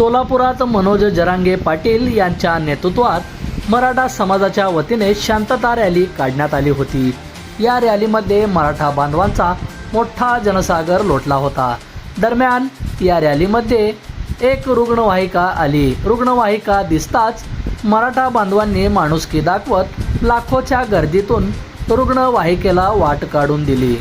सोलापुरात मनोज जरांगे पाटील यांच्या नेतृत्वात मराठा समाजाच्या वतीने शांतता रॅली काढण्यात आली होती. या रॅलीमध्ये मराठा बांधवांचा मोठा जनसागर लोटला होता. दरम्यान या रॅलीमध्ये एक रुग्णवाहिका आली. रुग्णवाहिका दिसताच मराठा बांधवांनी माणुसकी दाखवत लाखोच्या गर्दीतून रुग्णवाहिकेला वाट काढून दिली.